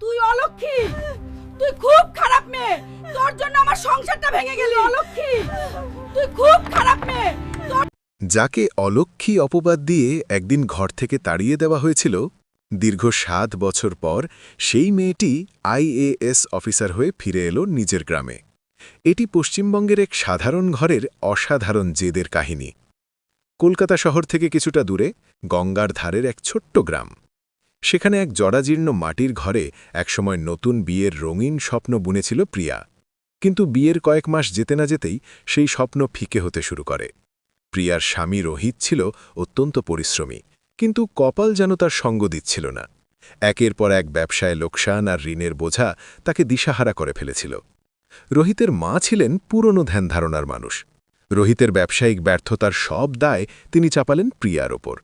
তুই অলক্ষী? তুই খুব খারাপ মেয়ে। তোর জন্য আমার সংসারটা ভেঙে গেল অলক্ষী? তুই খুব খারাপ মেয়ে। যাকে অলক্ষী অপবাদ দিয়ে একদিন ঘর থেকে তাড়িয়ে দেওয়া হয়েছিল, দীর্ঘ সাত বছর পর সেই মেয়েটি আইএএস অফিসার হয়ে ফিরে এলো নিজের গ্রামে। এটি পশ্চিমবঙ্গের এক সাধারণ ঘরের অসাধারণ জেদের কাহিনী। কলকাতা শহর থেকে কিছুটা দূরে গঙ্গার ধারের এক ছোট্ট গ্রাম। সেখানে এক জরাজীর্ণ মাটির ঘরে একসময় নতুন বিয়ের রঙিন স্বপ্ন বুনেছিল প্রিয়া। কিন্তু বিয়ের কয়েক মাস যেতে না যেতেই সেই স্বপ্ন ফিকে হতে শুরু করে। প্রিয়ার স্বামী রোহিত ছিল অত্যন্ত পরিশ্রমী, কিন্তু কপাল যেন তার সঙ্গ দিচ্ছিল না। একের পর এক ব্যবসায় লোকসান আর ঋণের বোঝা তাকে দিশাহারা করে ফেলেছিল। রোহিতের মা ছিলেন পুরনো ধ্যান ধারণার মানুষ। রোহিতের ব্যবসায়িক ব্যর্থতার সব দায় তিনি চাপালেন প্রিয়ার ওপর।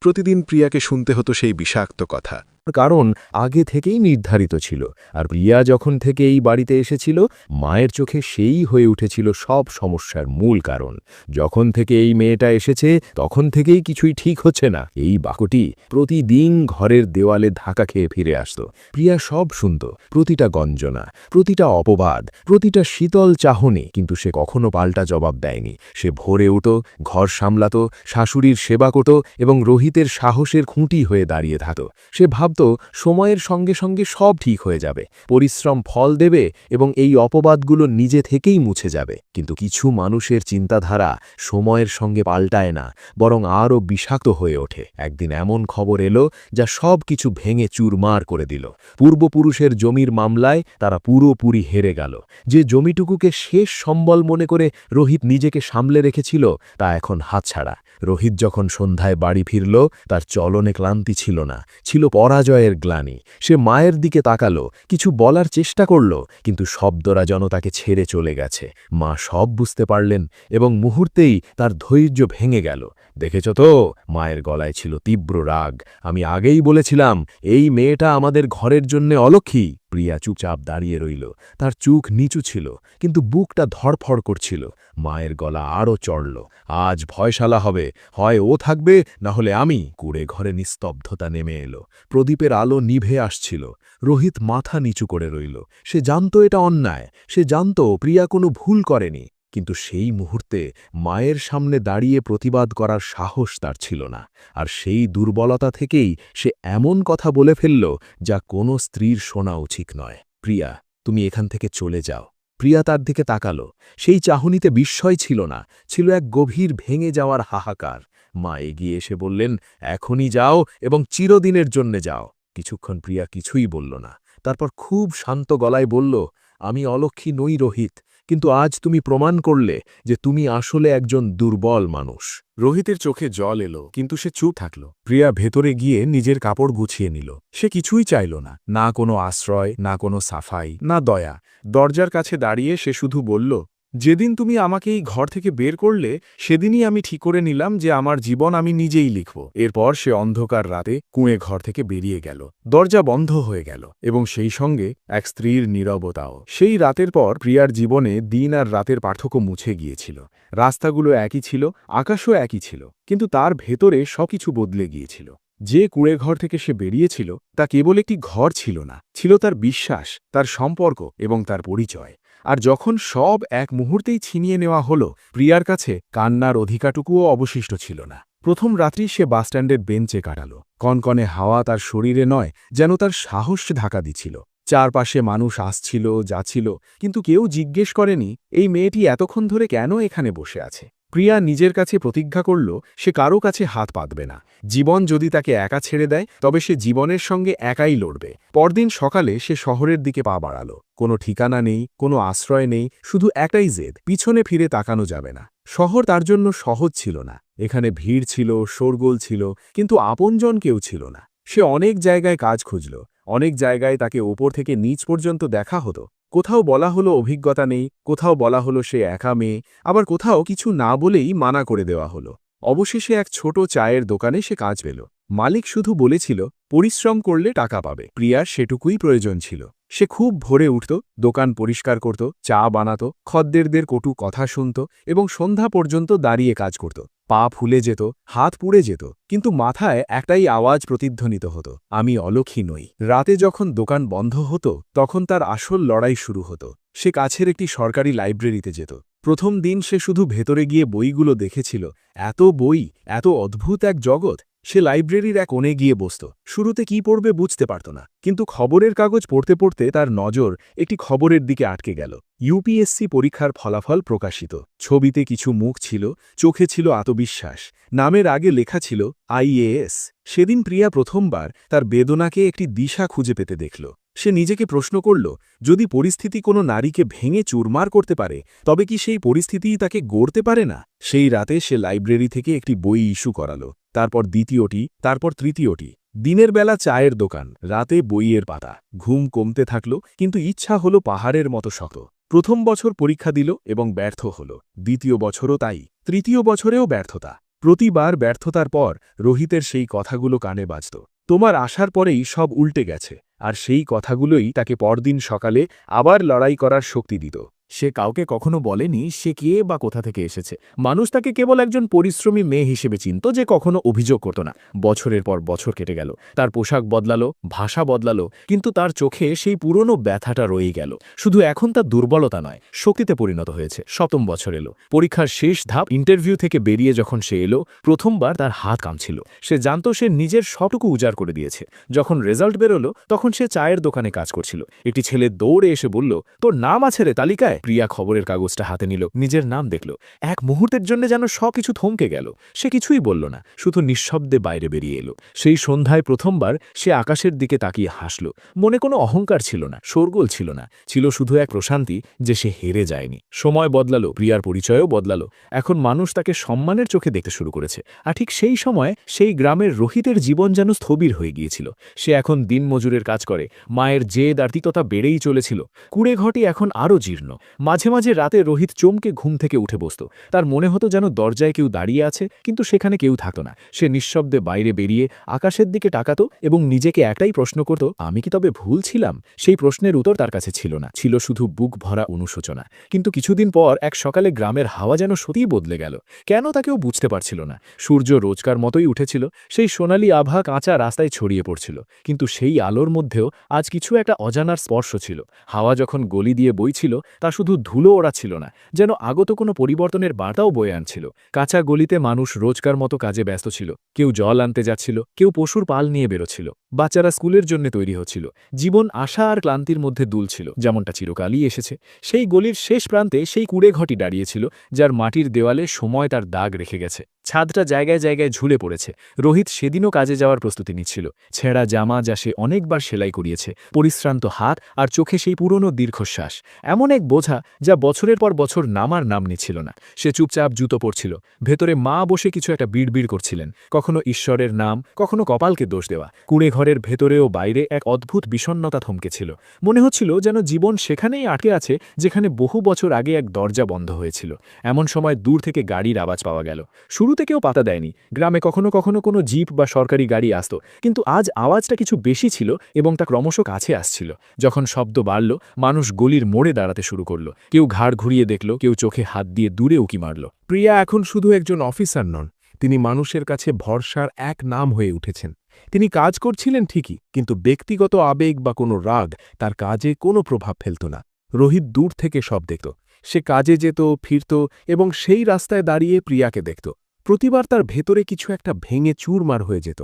প্রতিদিন প্রিয়াকে শুনতে হতো সেই বিষাক্ত কথা। কারণ আগে থেকেই নির্ধারিত ছিল, আর প্রিয়া যখন থেকে এই বাড়িতে এসেছিল, মায়ের চোখে সেই হয়ে উঠেছিল সব সমস্যার মূল কারণ। যখন থেকে এই মেয়েটা এসেছে, তখন থেকেই কিছুই ঠিক হচ্ছে না। এই বাকটি প্রতিদিন ঘরের দেওয়ালে ধাক্কা খেয়ে ফিরে আসত। প্রিয়া সব শুনত, প্রতিটা গঞ্জনা, প্রতিটা অপবাদ, প্রতিটা শীতল চাহনি, কিন্তু সে কখনো পাল্টা জবাব দেয়নি। সে ভোরে উঠো, ঘর সামলাত, শাশুড়ির সেবা করত এবং রোহিতের সাহসের খুঁটি হয়ে দাঁড়িয়ে থাকত। সে ভাবত সময়ের সঙ্গে সঙ্গে সব ঠিক হয়ে যাবে। পরিশ্রম ফল দেবে এবং এই অপবাদগুলো নিজে থেকেই মুছে যাবে। কিন্তু কিছু মানুষের চিন্তাধারা সময়ের সঙ্গে পাল্টায় না, বরং আরও বিষাক্ত হয়ে ওঠে। একদিন এমন খবর এলো যা সব কিছু ভেঙে চুরমার করে দিল। পূর্বপুরুষের জমির মামলায় তারা পুরোপুরি হেরে গেল। যে জমিটুকুকে শেষ সম্বল মনে করে রোহিত নিজেকে সামলে রেখেছিল, তা এখন হাতছাড়া। রোহিত যখন সন্ধ্যায় বাড়ি ফিরল, তার চলনে ক্লান্তি ছিল না, ছিল পরাজয়ের গ্লানি। সে মায়ের দিকে তাকালো, কিছু বলার চেষ্টা করল, কিন্তু শব্দরা যেন তাকে ছেড়ে চলে গেছে। মা সব বুঝতে পারলেন এবং মুহূর্তেই তার ধৈর্য ভেঙে গেল। দেখেছ তো, মায়ের গলায় ছিল তীব্র রাগ। আমি আগেই বলেছিলাম, এই মেয়েটা আমাদের ঘরের জন্যে অলক্ষী। প্রিয়া চুপচাপ দাঁড়িয়ে রইল। তার চোখ নিচু ছিল, কিন্তু বুকটা ধড়ফড় করছিল। মায়ের গলা আরও চড়ল। আজ ভয়শালা হবে। হয় ও থাকবে, না হলে আমি। কুড়ে ঘরে নিস্তব্ধতা নেমে এলো। প্রদীপের আলো নিভে আসছিল। রোহিত মাথা নিচু করে রইল। সে জানত এটা অন্যায়। সে জানত প্রিয়া কোনো ভুল করেনি। কিন্তু সেই মুহূর্তে মায়ের সামনে দাঁড়িয়ে প্রতিবাদ করার সাহস তার ছিল না, আর সেই দুর্বলতা থেকেই সে এমন কথা বলে ফেলল যা কোনো স্ত্রীর শোনা উচিত নয়। প্রিয়া, তুমি এখান থেকে চলে যাও। প্রিয়া তার দিকে তাকালো। সেই চাহনিতে বিস্ময় ছিল না, ছিল এক গভীর ভেঙে যাওয়ার হাহাকার। মা এগিয়ে এসে বললেন, এখনই যাও এবং চিরদিনের জন্যে যাও। কিছুক্ষণ প্রিয়া কিছুই বলল না, তারপর খুব শান্ত গলায় বলল, আমি অলক্ষী নই রোহিত কিন্তু আজ তুমি প্রমাণ করলে যে তুমি আসলে একজন দুর্বল মানুষ। রোহিতের চোখে জল এলো, কিন্তু সে চুপ থাকল। প্রিয়া ভেতরে গিয়ে নিজের কাপড় গুছিয়ে নিল। সে কিছুই চাইল না। না কোনো আশ্রয়, না কোনো সাফাই, না দয়া। দরজার কাছে দাঁড়িয়ে সে শুধু বলল যেদিন তুমি আমাকে এই ঘর থেকে বের করলে, সেদিনই আমি ঠিক করে নিলাম যে আমার জীবন আমি নিজেই লিখব। এরপর সে অন্ধকার রাতে কুঁয়ে ঘর থেকে বেরিয়ে গেল। দরজা বন্ধ হয়ে গেল এবং সেই সঙ্গে এক স্ত্রীর নীরবতাও। সেই রাতের পর প্রিয়ার জীবনে দিন আর রাতের পার্থক্য মুছে গিয়েছিল। রাস্তাগুলো একই ছিল, আকাশও একই ছিল, কিন্তু তার ভেতরে সবকিছু বদলে গিয়েছিল। যে কুড়ে ঘর থেকে সে বেরিয়েছিল, তা কেবল একটি ঘর ছিল না। ছিল তার বিশ্বাস, তার সম্পর্ক এবং তার পরিচয়। আর যখন সব এক মুহূর্তেই ছিনিয়ে নেওয়া হল, প্রিয়ার কাছে কান্নার অধিকাটুকুও অবশিষ্ট ছিল না। প্রথম রাত্রি সে বাসস্ট্যান্ডের বেঞ্চে কাটাল। কনকনে হাওয়া তার শরীরে নয়, যেন তার সাহস ঢাকা দিছিল চারপাশে মানুষ আসছিল, যাচ্ছিল, কিন্তু কেউ জিজ্ঞেস করেনি, এই মেয়েটি এতক্ষণ ধরে কেন এখানে বসে আছে? প্রিয়া নিজের কাছে প্রতিজ্ঞা করল, সে কারও কাছে হাত পাতবে না। জীবন যদি তাকে একা ছেড়ে দেয়, তবে সে জীবনের সঙ্গে একাই লড়বে। পরদিন সকালে সে শহরের দিকে পা বাড়াল। কোনো ঠিকানা নেই, কোনো আশ্রয় নেই, শুধু একটাই জেদ, পিছনে ফিরে তাকানো যাবে না। শহর তার জন্য সহজ ছিল না। এখানে ভিড় ছিল, শোরগোল ছিল, কিন্তু আপনজন কেউ ছিল না। সে অনেক জায়গায় কাজ খুঁজল। অনেক জায়গায় তাকে ওপর থেকে নিচ পর্যন্ত দেখা হতো। কোথাও বলা হলো অভিজ্ঞতা নেই, কোথাও বলা হলো সে একা মেয়ে, আবার কোথাও কিছু না বলেই মানা করে দেওয়া হলো। অবশেষে এক ছোট চায়ের দোকানে সে কাজ পেল। মালিক শুধু বলেছিল, পরিশ্রম করলে টাকা পাবে প্রিয়ার সেটুকুই প্রয়োজন ছিল। সে খুব ভোরে উঠত, দোকান পরিষ্কার করত, চা বানাত, খদ্দেরদের কটু কথা শুনত এবং সন্ধ্যা পর্যন্ত দাঁড়িয়ে কাজ করত। পা ফুলে যেত, হাত পুড়ে যেত, কিন্তু মাথায় একটাই আওয়াজ প্রতিধ্বনিত হতো, আমি অলক্ষী নই। রাতে যখন দোকান বন্ধ হতো, তখন তার আসল লড়াই শুরু হতো। সে কাছের একটি সরকারি লাইব্রেরিতে যেত। প্রথম দিন সে শুধু ভেতরে গিয়ে বইগুলো দেখেছিল। এত বই, এত অদ্ভুত এক জগৎ, সে লাইব্রেরির এক কোণে গিয়ে বসত। শুরুতে কি পড়বে বুঝতে পারত না, কিন্তু খবরের কাগজ পড়তে পড়তে তার নজর একটি খবরের দিকে আটকে গেল। ইউপিএসসি পরীক্ষার ফলাফল প্রকাশিত। ছবিতে কিছু মুখ ছিল, চোখে ছিল আত্মবিশ্বাস। নামের আগে লেখা ছিল আইএএস সেদিন প্রিয়া প্রথমবার তার বেদনাকে একটি দিশা খুঁজে পেতে দেখল। সে নিজেকে প্রশ্ন করল, যদি পরিস্থিতি কোনো নারীকে ভেঙে চুরমার করতে পারে, তবে কি সেই পরিস্থিতিই তাকে গড়তে পারে না? সেই রাতে সে লাইব্রেরি থেকে একটি বই ইস্যু করালো, তারপর দ্বিতীয়টি, তারপর তৃতীয়টি। দিনের বেলা চায়ের দোকান, রাতে বইয়ের পাতা। ঘুম কমতে থাকল, কিন্তু ইচ্ছা হল পাহাড়ের মতো শত। প্রথম বছর পরীক্ষা দিল এবং ব্যর্থ হল। দ্বিতীয় বছরও তাই। তৃতীয় বছরেও ব্যর্থতা। প্রতিবার ব্যর্থতার পর রোহিতের সেই কথাগুলো কানে বাজত। তোমার আসার পরেই সব উল্টে গেছে, আর সেই কথাগুলোই তাকে পরদিন সকালে আবার লড়াই করার শক্তি দিত। সে কাউকে কখনো বলেনি সে কে বা কোথা থেকে এসেছে। মানুষ তাকে কেবল একজন পরিশ্রমী মেয়ে হিসেবে চিনত যে কখনো অভিযোগ করত না। বছরের পর বছর কেটে গেল, তার পোশাক বদলালো, ভাষা বদলালো, কিন্তু তার চোখে সেই পুরনো ব্যথাটা রয়েই গেল। শুধু এখন তার দুর্বলতা নয়, শক্তিতে পরিণত হয়েছে। সপ্তম বছর এলো, পরীক্ষার শেষ ধাপ ইন্টারভিউ থেকে বেরিয়ে যখন সে এলো, প্রথমবার তার হাত কামছিল। সে জানত সে নিজের সবটুকু উজাড় করে দিয়েছে। যখন রেজাল্ট বেরোলো, তখন সে চায়ের দোকানে কাজ করছিল। একটি ছেলে দৌড়ে এসে বলল, তোর নাম আছে রে, তালিকায়? প্রিয়া খবরের কাগজটা হাতে নিল, নিজের নাম দেখল। এক মুহূর্তের জন্য যেন সবকিছু থমকে গেল। সে কিছুই বলল না, শুধু নিঃশব্দে বাইরে বেরিয়ে এলো। সেই সন্ধ্যায় প্রথমবার সে আকাশের দিকে তাকিয়ে হাসল। মনে কোনো অহংকার ছিল না, শোরগোল ছিল না, ছিল শুধু এক প্রশান্তি যে সে হেরে যায়নি। সময় বদলালো, প্রিয়ার পরিচয়ও বদলালো। এখন মানুষ তাকে সম্মানের চোখে দেখতে শুরু করেছে। আর ঠিক সেই সময় সেই গ্রামের রোহিতের জীবন যেন স্থবির হয়ে গিয়েছিল। সে এখন দিনমজুরের কাজ করে, মায়ের জেদ আর বেড়েই চলেছিল। কুড়ে ঘটি এখন আরও জীর্ণ। মাঝে মাঝে রাতে রোহিত চমকে ঘুম থেকে উঠে বসত। তার মনে হতো যেন দরজায় কেউ দাঁড়িয়ে আছে, কিন্তু সেখানে কেউ থাকত না। সে নিঃশব্দে বাইরে বেরিয়ে আকাশের দিকে টাকাতো এবং নিজেকে একটাই প্রশ্ন করত, আমি কি তবে ভুল ছিলাম? সেই প্রশ্নের উত্তর তার কাছে ছিল না, ছিল শুধু বুক ভরা অনুশোচনা। কিন্তু কিছুদিন পর এক সকালে গ্রামের হাওয়া যেন সত্যিই বদলে গেল। কেন তাকেও বুঝতে পারছিল না। সূর্য রোজকার মতোই উঠেছিল, সেই সোনালি আভা কাঁচা রাস্তায় ছড়িয়ে পড়ছিল। কিন্তু সেই আলোর মধ্যেও আজ কিছু একটা অজানার স্পর্শ ছিল। হাওয়া যখন গলি দিয়ে বইছিল, তা শুধু ধুলো ওড়া ছিল না, যেন আগত কোনো পরিবর্তনের বার্তাও বয়ে আনছিল। কাঁচা গলিতে মানুষ রোজকার মতো কাজে ব্যস্ত ছিল, কেউ জল আনতে যাচ্ছিল, কেউ পশুর পাল নিয়ে বেরোচ্ছিল। বাচ্চারা স্কুলের জন্য তৈরি হচ্ছিল। জীবন আশা আর ক্লান্তির মধ্যে দুলছিল। যেমনটা চিরকালই এসেছে। সেই গলির শেষ প্রান্তে সেই কুড়ে ঘটি দাঁড়িয়েছিল, যার মাটির দেওয়ালে সময় তার দাগ রেখে গেছে। ছাদটা জায়গায় জায়গায় ঝুলে পড়েছে। রোহিত সেদিনও কাজে যাওয়ার প্রস্তুতি নিচ্ছিল। ছেঁড়া জামা যা সে অনেকবার সেলাই করিয়েছে, পরিশ্রান্ত হাত আর চোখে সেই পুরনো দীর্ঘশ্বাস। এমন এক বোঝা যা বছরের পর বছর নামার নাম নিচ্ছিল না। সে চুপচাপ জুতো পড়ছিল ভেতরে মা বসে কিছু একটা বিড়বিড় করছিলেন। কখনো ঈশ্বরের নাম, কখনো কপালকে দোষ দেওয়া। কুড়ে ঘরের ভেতরে ও বাইরে এক অদ্ভুত বিষণ্নতা থমকেছিল। মনে হচ্ছিল যেন জীবন সেখানেই আটকে আছে, যেখানে বহু বছর আগে এক দরজা বন্ধ হয়েছিল। এমন সময় দূর থেকে গাড়ির আওয়াজ পাওয়া গেল। শুরুতে কেউ পাতা দেয়নি। গ্রামে কখনো কখনো কোনো জিপ বা সরকারি গাড়ি আসত, কিন্তু আজ আওয়াজটা কিছু বেশি ছিল এবং তা ক্রমশ কাছে আসছিল। যখন শব্দ বাড়ল, মানুষ গলির মোড়ে দাঁড়াতে শুরু করল। কেউ ঘাড় ঘুরিয়ে দেখল, কেউ চোখে হাত দিয়ে দূরে উকি মারল। প্রিয়া এখন শুধু একজন অফিসার নন, তিনি মানুষের কাছে ভরসার এক নাম হয়ে উঠেছেন। তিনি কাজ করছিলেন ঠিকই, কিন্তু ব্যক্তিগত আবেগ বা কোনো রাগ তার কাজে কোনো প্রভাব ফেলত না। রোহিত দূর থেকে সব দেখত। সে কাজে যেত, ফিরত এবং সেই রাস্তায় দাঁড়িয়ে প্রিয়াকে দেখত। প্রতিবার তার ভেতরে কিছু একটা ভেঙে চুরমার হয়ে যেত।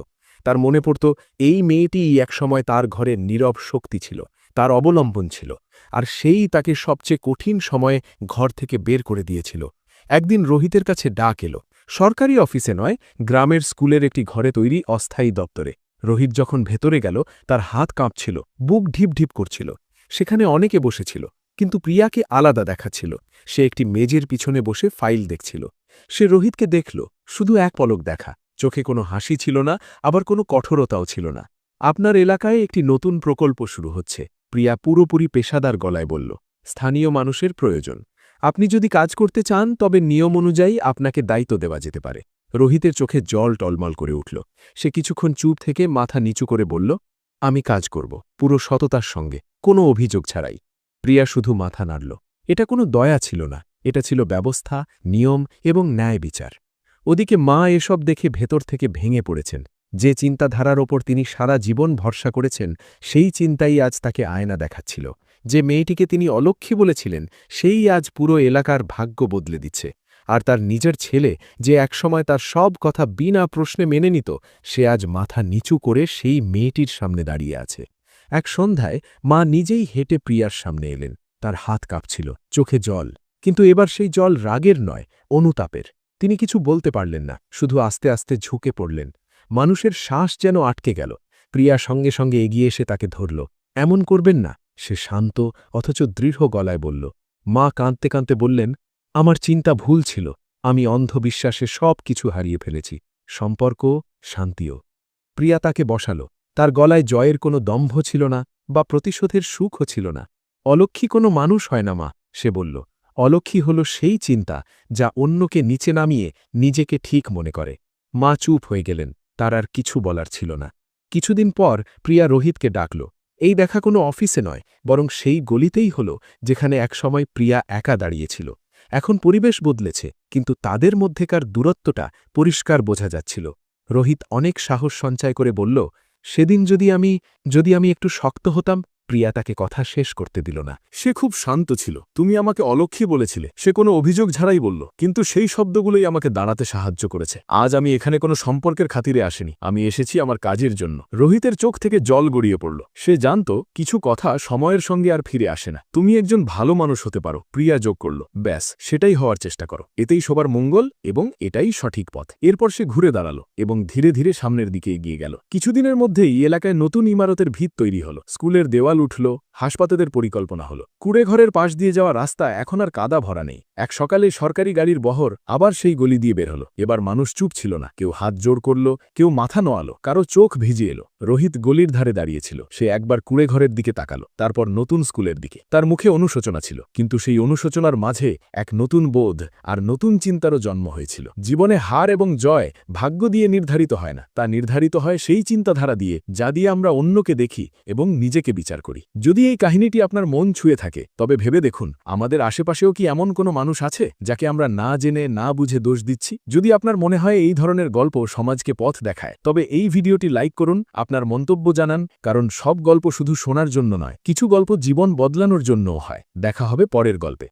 তার মনে পড়ত, এই মেয়েটিই একসময় তার ঘরের নীরব শক্তি ছিল, তার অবলম্বন ছিল, আর সেই তাকে সবচেয়ে কঠিন সময়ে ঘর থেকে বের করে দিয়েছিল। একদিন রোহিতের কাছে ডাক এলো। সরকারি অফিসে নয়, গ্রামের স্কুলের একটি ঘরে তৈরি অস্থায়ী দপ্তরে। রোহিত যখন ভেতরে গেল, তার হাত কাঁপছিল, বুক ঢিপ ঢিপ করছিল। সেখানে অনেকে বসেছিল, কিন্তু প্রিয়াকে আলাদা দেখাচ্ছিল। সে একটি মেজের পিছনে বসে ফাইল দেখছিল। সে রোহিতকে দেখল, শুধু এক পলক দেখা। চোখে কোনো হাসি ছিল না, আবার কোনো কঠোরতাও ছিল না। আপনার এলাকায় একটি নতুন প্রকল্প শুরু হচ্ছে। প্রিয়া পুরোপুরি পেশাদার গলায় বলল, স্থানীয় মানুষের প্রয়োজন। আপনি যদি কাজ করতে চান, তবে নিয়ম অনুযায়ী আপনাকে দায়িত্ব দেওয়া যেতে পারে। রোহিতের চোখে জল টলমল করে উঠল। সে কিছুক্ষণ চুপ থেকে মাথা নিচু করে বলল, আমি কাজ করব, পুরো সততার সঙ্গে, কোনো অভিযোগ ছাড়াই। প্রিয়া শুধু মাথা নাড়ল। এটা কোনো দয়া ছিল না, এটা ছিল ব্যবস্থা, নিয়ম এবং ন্যায় বিচার। ওদিকে মা এসব দেখে ভেতর থেকে ভেঙে পড়েছেন। যে চিন্তাধারার ওপর তিনি সারা জীবন ভরসা করেছেন, সেই চিন্তাই আজ তাকে আয়না দেখাচ্ছিল। যে মেয়েটিকে তিনি অলক্ষী বলেছিলেন, সেই আজ পুরো এলাকার ভাগ্য বদলে দিচ্ছে। আর তার নিজের ছেলে যে একসময় তার সব কথা বিনা প্রশ্নে মেনে নিত, সে আজ মাথা নিচু করে সেই মেয়েটির সামনে দাঁড়িয়ে আছে। এক সন্ধ্যায় মা নিজেই হেঁটে প্রিয়ার সামনে এলেন। তার হাত কাঁপছিল, চোখে জল। কিন্তু এবার সেই জল রাগের নয়, অনুতাপের। তিনি কিছু বলতে পারলেন না, শুধু আস্তে আস্তে ঝুঁকে পড়লেন। মানুষের শ্বাস যেন আটকে গেল। প্রিয়া সঙ্গে সঙ্গে এগিয়ে এসে তাকে ধরল, এমন করবেন না। সে শান্ত অথচ দৃঢ় গলায় বলল, মা কাঁদতে কাঁদতে বললেন, আমার চিন্তা ভুল ছিল, আমি অন্ধবিশ্বাসে সব কিছু হারিয়ে ফেলেছি, সম্পর্ক, শান্তিও। প্রিয়া তাকে বসাল, তার গলায় জয়ের কোনো দম্ভ ছিল না বা প্রতিশোধের সুখও ছিল না। অলক্ষী কোনো মানুষ হয় না, মা, সে বলল অলক্ষী হল সেই চিন্তা যা অন্যকে নিচে নামিয়ে নিজেকে ঠিক মনে করে। মা চুপ হয়ে গেলেন, তার আর কিছু বলার ছিল না। কিছুদিন পর প্রিয়া রোহিতকে ডাকল এই দেখা কোনো অফিসে নয়, বরং সেই গলিতেই হল, যেখানে একসময় প্রিয়া একা দাঁড়িয়েছিল। এখন পরিবেশ বদলেছে, কিন্তু তাদের মধ্যেকার দূরত্বটা পরিষ্কার বোঝা যাচ্ছিল। রোহিত অনেক সাহস সঞ্চয় করে বলল, সেদিন যদি আমি যদি আমি একটু শক্ত হতাম প্রিয়া তাকে কথা শেষ করতে দিল না। সে খুব শান্ত ছিল। তুমি আমাকে অলক্ষী বলেছিলে। সে কোনো অভিযোগ ছাড়াই বলল। কিন্তু সেই শব্দগুলোই আমাকে দাঁড়াতে সাহায্য করেছে। আজ আমি এখানে কোনো সম্পর্কের খাতিরে আসিনি। আমি এসেছি আমার কাজের জন্য। রোহিতের চোখ থেকে জল গড়িয়ে পড়ল। সে জানত, কিছু কথা সময়ের সঙ্গে আর ফিরে আসে না। তুমি একজন ভালো মানুষ হতে পারো, প্রিয়া যোগ করল। ব্যাস, সেটাই হওয়ার চেষ্টা করো। এতেই সবার মঙ্গল এবং এটাই সঠিক পথ। এরপর সে ঘুরে দাঁড়াল এবং ধীরে ধীরে সামনের দিকে এগিয়ে গেল। কিছুদিনের মধ্যেই এলাকায় নতুন ইমারতের ভিত তৈরি হলো। স্কুলের দেওয়াল উঠল, হাসপাতালের পরিকল্পনা হল। কুড়ে ঘরের পাশ দিয়ে যাওয়া রাস্তা এখন আর কাদা ভরা নেই। এক সকালে সরকারি গাড়ির বহর আবার সেই গলি দিয়ে বের হলো। এবার মানুষ চুপ ছিল না। কেউ হাত জোর করল, কেউ মাথা নোয়ালো, কারও চোখ ভিজে এলো। রোহিত গলির ধারে দাঁড়িয়েছিল। সে একবার কুড়ে ঘরের দিকে তাকালো, তারপর নতুন স্কুলের দিকে। তার মুখে অনুশোচনা ছিল, কিন্তু সেই অনুশোচনার মাঝে এক নতুন বোধ আর নতুন চিন্তারও জন্ম হয়েছিল। জীবনে হার এবং জয় ভাগ্য দিয়ে নির্ধারিত হয় না। তা নির্ধারিত হয় সেই চিন্তাধারা দিয়ে, যা দিয়ে আমরা অন্যকে দেখি এবং নিজেকে বিচার করি। যদি এই কাহিনীটি আপনার মন ছুঁয়ে থাকে, তবে ভেবে দেখুন, আমাদের আশেপাশেও কি এমন কোনো মানুষ আছে, যাকে আমরা না জেনে, না বুঝে দোষ দিচ্ছি? যদি আপনার মনে হয় এই ধরনের গল্প সমাজকে পথ দেখায়, তবে এই ভিডিওটি লাইক করুন, আপনার মন্তব্য জানান, কারণ সব গল্প শুধু শোনার জন্য নয়, কিছু গল্প জীবন বদলানোর জন্যও হয়। দেখা হবে পরের গল্পে।